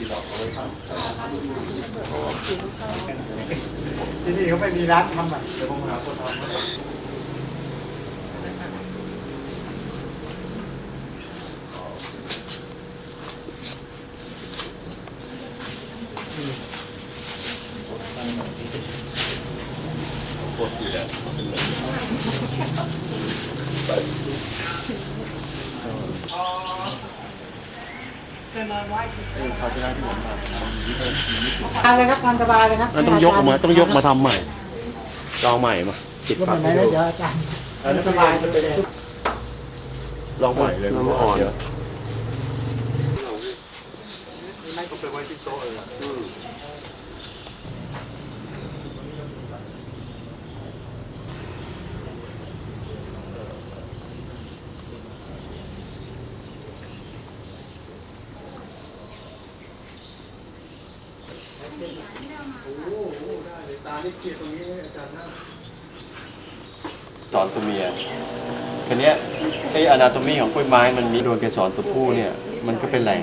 ที่นี่เขาไม่มีร้านทำอะเดี๋ยวผมหาคนทำให้ ทานเลยครับทานสบายเลยครับมันต้องยกออกมาต้องยกมาทำใหม่ลองใหม่มาติดยกฝัมากไหนให้แล้วดูเดี๋ยวอาจารย์อันนี้สบายมันเป็นยังไงลองใหม่เลยมันอ่อน ไม่ต้องไปไว้ที่โต๊ะเลยอะสอนตัวเมียคันนี้ยไออนาโตมีของกล้วยไม้มันมีโดนเกสรตัวผู้เนี่ย มันก็เป็นแหล่ง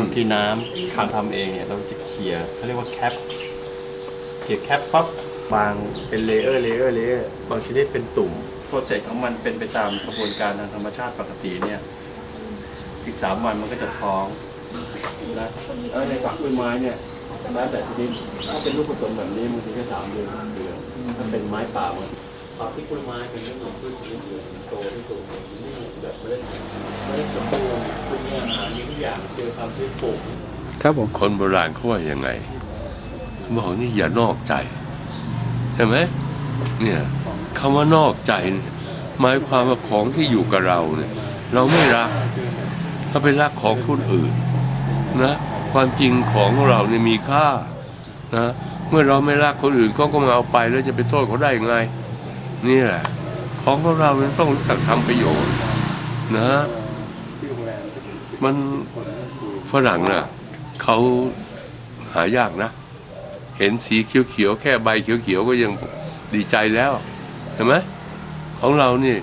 บางทีน้ำขังทำเองเนี่ยเราจะเขี่ยเขาเรียกว่าแคปเขี่ยแคปปั๊บบางเป็นเลเยอร์เลเยอร์เลเยอร์บางชนิดเป็นตุ่มโปรเซสของมันเป็นไปตามกระบวนการทางธรรมชาติปกติเนี่ยอีกสามวันมันก็จะท้องนะเออในฝักกล้วยไม้เนี่ย แล้แต่ชนิดถ้าเป็นลูกผสมแบบนี้มันถึงแค่สามเดือนเดือนถ้าเป็นไม้ป่ามันฝักที่กล้วยไม้เป็นเรื่องของพืชชนิดอื่นมันโตที่สุดนไม่แบบไม่ได้ไม่ได้สมบูรณ์คุณมีอาหารมีทุกอย่างเจอความที่ปลูกครับผมคนโบราณเขาว่ายังไงบอกนี่อย่านอกใจใช่ไหมเนี่ยคำว่านอกใจหมายความว่าของที่อยู่กับเราเนี่ย เราไม่รักถ้าไปรักของคนอื่นนะ ความจริงของเราเนี่ยมีค่านะเมื่อเราไม่รักคนอื่นเขาก็มาเอาไปแล้วจะไปโทษเขาได้ยังไง นี่แหละ ของของเราเนี่ยต้องรู้จักทำประโยชน์ นะ มันฝรั่งน่ะเขาหายากนะ เห็นสีเขียวๆแค่ใบเขียวๆก็ยังดีใจแล้วเห็นไหมของเรานี่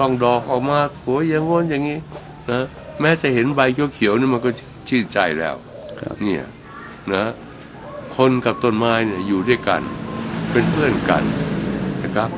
ต้องดอกออกมาสวยอย่างง้นอย่างนี้นะแม้จะเห็นใบเขียวๆนี่มันก็ชื่นใจแล้ว เนี่ยนะคนกับต้นไม้เนี่ยอยู่ด้วยกัน เป็นเพื่อนกันนะครับ